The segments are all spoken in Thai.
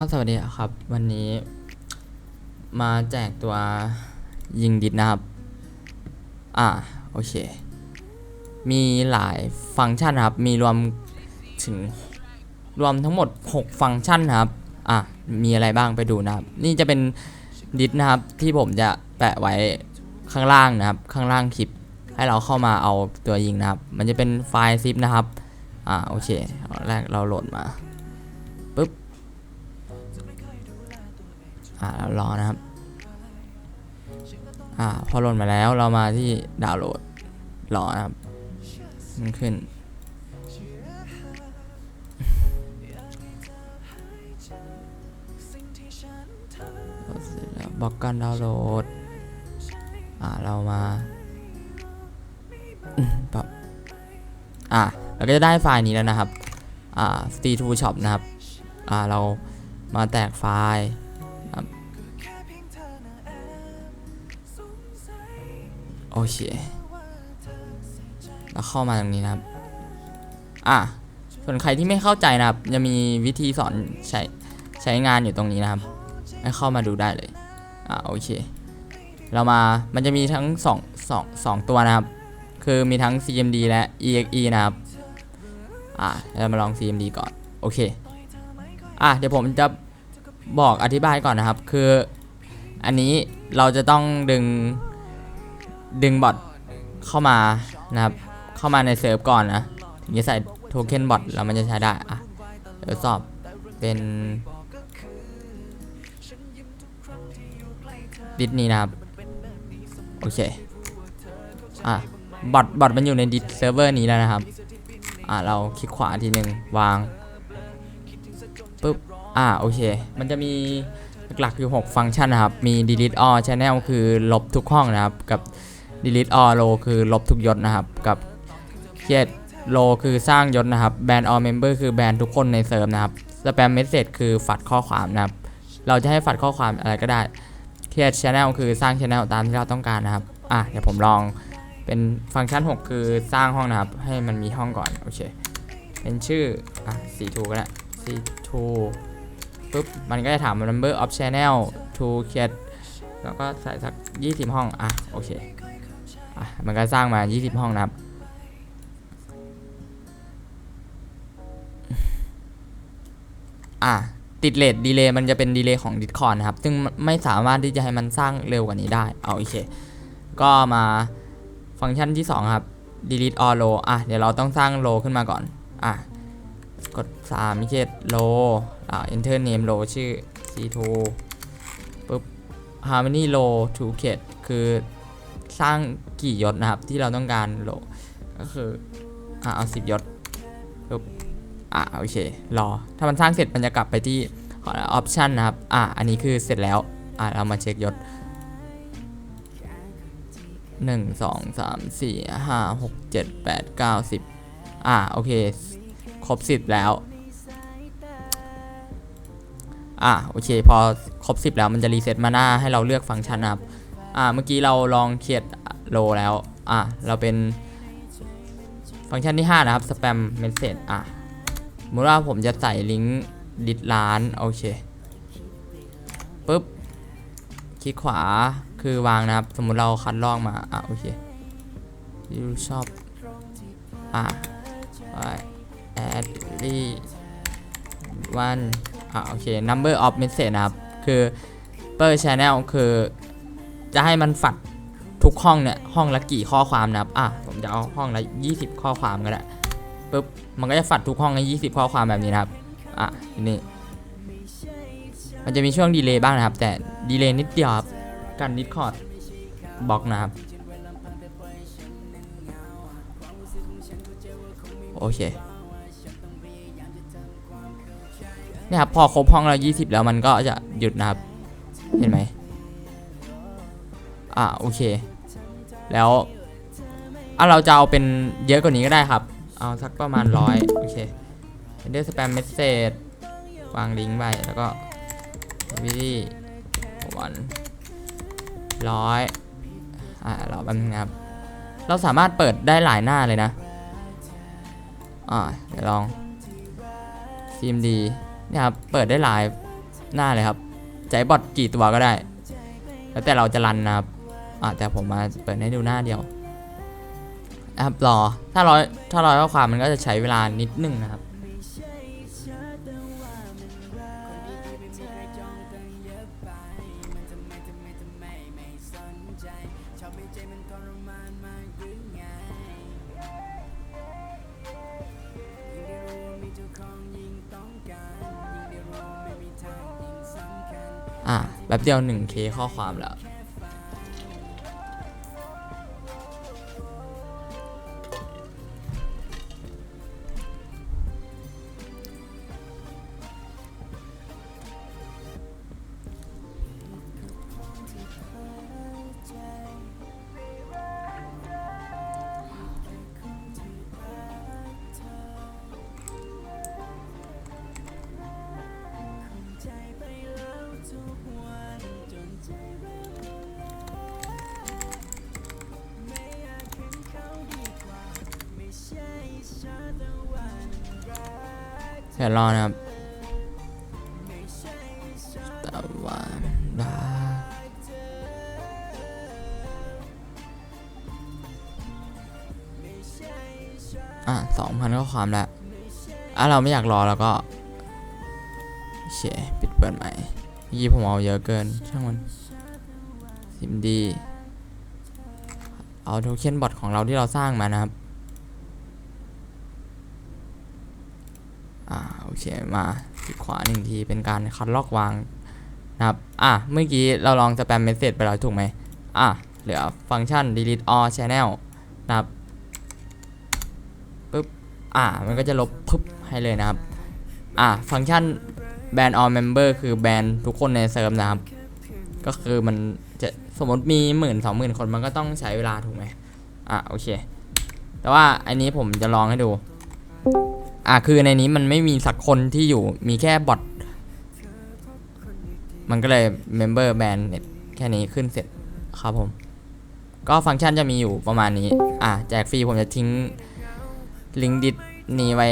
สวัสดีครับ วันนี้มาแจกตัวยิงดิดนะครับ อ่า โอเค มีหลายฟังก์ชันครับ มีรวมถึงรวมทั้งหมด 6 ฟังก์ชันนะครับ อะ มีอะไรบ้างไปดูนะครับ นี่จะเป็นดิดนะครับที่ผมจะแปะไว้ข้างล่างนะครับ ข้างล่างคลิป ให้เราเข้ามาเอาตัวยิงนะครับ มันจะเป็นไฟล์ซิปนะครับ อ่า โอเคแรกเราโหลดมาปุ๊บ อ่าเรารอนะครับ อ่าพอโหลดมาแล้วเรามาที่ดาวน์โหลดรอนะครับ มันขึ้นเร็จแล้วบล็อกการดาวน์โหลด อ่าเรามาปรับอ่าเราก็จะได้ไฟล์นี้แล้วนะครับ อ่า St2 Shop นะครับ อ่า เรามาแตกไฟล์ โอเคแล้วเข้ามาตรงนี้นะครับ อะส่วนใครที่ไม่เข้าใจนะครับ จะมีวิธีสอนใช้ใช้งานอยู่ตรงนี้นะครับ ให้เข้ามาดูได้เลย อะโอเค เรามา มันจะมีทั้งสองสองสองตัวนะครับ คือมีทั้ง CMD และ EXE นะครับ อะเรามาลอง CMD ก่อน โอเค อะเดี๋ยวผมจะบอกอธิบายก่อนนะครับ คือ อันนี้เราจะต้องดึง ดึงบอทเข้ามานะครับ เข้ามาในเซิร์ฟก่อนนะ ถึงจะใส่โทเค็นบอทแล้วมันจะใช้ได้อะเดี๋ยวสอบเป็นดิสนี้นะครับ โอเค อะบอทบอทมันอยู่ในดิสเซิร์ฟเวอร์นี้แล้วนะครับ อะเราคลิกขวาทีหนึ่งวางปุ๊บ อะโอเค มันจะมีหลักๆอยู่ 6 ฟังก์ชันนะครับ มี delete all channel คือลบทุกห้องนะครับ กับ delete all row คือลบทุกยศนะครับ กับ create row คือสร้างยศนะครับ ban all member คือแบนทุกคนในเซิร์ฟนะครับ spam message คือฝัดข้อความนะครับ เราจะให้ฝัดข้อความอะไรก็ได้ create channel คือสร้าง channel ตามที่เราต้องการนะครับ อะ เดี๋ยวผมลองเป็นฟังก์ชัน 6 คือสร้างห้องนะครับ ให้มันมีห้องก่อน โอเค เป็นชื่อ อะ c2 ก็ได้ c2 ปุ๊บ มันก็จะถาม number of channel to create แล้วก็ใส่สัก 20 ห้อง อะ โอเค มันก็สร้างมา 20 ห้องนะครับ อะติดเลทดีเลย์มันจะเป็นดีเลย์ของ Discord นะครับ ซึ่งไม่สามารถที่จะให้มันสร้างเร็วกว่านี้ได้ เอาโอเค ก็มาฟังก์ชันที่ 2 ครับ delete all row อะ เดี๋ยวเราต้องสร้าง row ขึ้นมาก่อน อะ กด3มิเกต row อ่า enter name row ชื่อ c2 ปุ๊บ harmony row to create คือ สร้างกี่ยศนะครับ ที่เราต้องการ row ก็คืออะเอา10ยศปุ๊บอะโอเครอ ถ้ามันสร้างเสร็จมันจะกลับไปที่ option นะครับ อะอันนี้คือเสร็จแล้ว อะเรามาเช็คยศหนึ่งสองสามสี่ห้าหกเจ็ดแปดเก้าสิบอ่าโอเค ครบสิบแล้วอ่าโอเค พอครบสิบแล้วมันจะรีเซ็ตมาหน้าให้เราเลือกฟังก์ชันนะครับ อ่าเมื่อกี้เราลองเขียนโลแล้ว อ่าเราเป็นฟังก์ชันที่ 5 นะครับ spam message อ่าสมมติว่าผมจะใส่ลิงก์ดิดร้าน โอเคปุ๊บ คลิกขวาคือวางนะครับ สมมุติเราคัดลอกมา อะ โอเคยูชอบอะไป add รีวันอะ โอเค number of message นะครับ คือ per channel คือ จะให้มันฝัดทุกห้องเนี่ยห้องละกี่ข้อความนะครับ อะผมจะเอาห้องละ20 ข้อความก็ได้ปุ๊บมันก็จะฝัดทุกห้องใน20 ข้อความแบบนี้นะครับ อะทีนี้มันจะมีช่วงดีเลย์บ้างนะครับ แต่ดีเลย์นิดเดียวครับกันดิสคอร์ดบล็อกนะครับ โอเคเนี่ยครับพอครบห้องเรา 20 แล้วมันก็จะหยุดนะครับ เห็นไหม อ่าโอเค แล้วอะเราจะเอาเป็นเยอะกว่านี้ก็ได้ครับ เอาสักประมาณร้อยโอเคเดอร์สแปมเมสเซจวางลิงก์ไปแล้วก็วิธีวันร้อยอ่าเราแป๊บนึงครับ เราสามารถเปิดได้หลายหน้าเลยนะ อ่า เดี๋ยวลอง CMD เนี่ยครับ เปิดได้หลายหน้าเลยครับให้บอทกี่ตัวก็ได้ แล้วแต่เราจะรันนะครับ อ่าแต่ผมมาเปิดให้ดูหน้าเดียวนะครับรอถ้าร้อยถ้าร้อยข้อความมันก็จะใช้เวลานิดนึงนะครับอะแป๊บเดียว 1k ข้อความแล้ว เดี๋ยวรอนะครับแต่ว่าได้อะสองพันข้อความแล้วอะเราไม่อยากรอแล้วก็เชปิดเปิดใหม่ยี่ผมเอาเยอะเกิน ช่างมันซิมดี เอาโทเค็นบอทของเราที่เราสร้างมานะครับ อ่าโอเคมาคลิกขวาหนึ่งทีเป็นการคัดลอกวางนะครับ อะ เมื่อกี้เราลองสแปมเมสเซจไปแล้วถูกไหมอะ เหลือฟังก์ชัน delete all channel นะครับปึ๊บ อะ มันก็จะลบปึ๊บให้เลยนะครับ อะ ฟังก์ชัน ban all member คือแบนทุกคนในเซิร์ฟนะครับ ก็คือมันจะสมมติมีหมื่นสองหมื่นคนมันก็ต้องใช้เวลาถูกไหมอะ โอเค แต่ว่าอันนี้ผมจะลองให้ดู อะคือในนี้มันไม่มีสักคนที่อยู่มีแค่บอทมันก็เลย member ban เนี่ยแค่นี้ขึ้นเสร็จครับผม ก็ฟังก์ชันจะมีอยู่ประมาณนี้ อะแจกฟรีผมจะทิ้งลิงก์ดิสนี้ไว้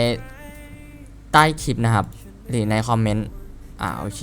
ใต้คลิปนะครับ หรือในคอมเมนต์ อ่าโอเค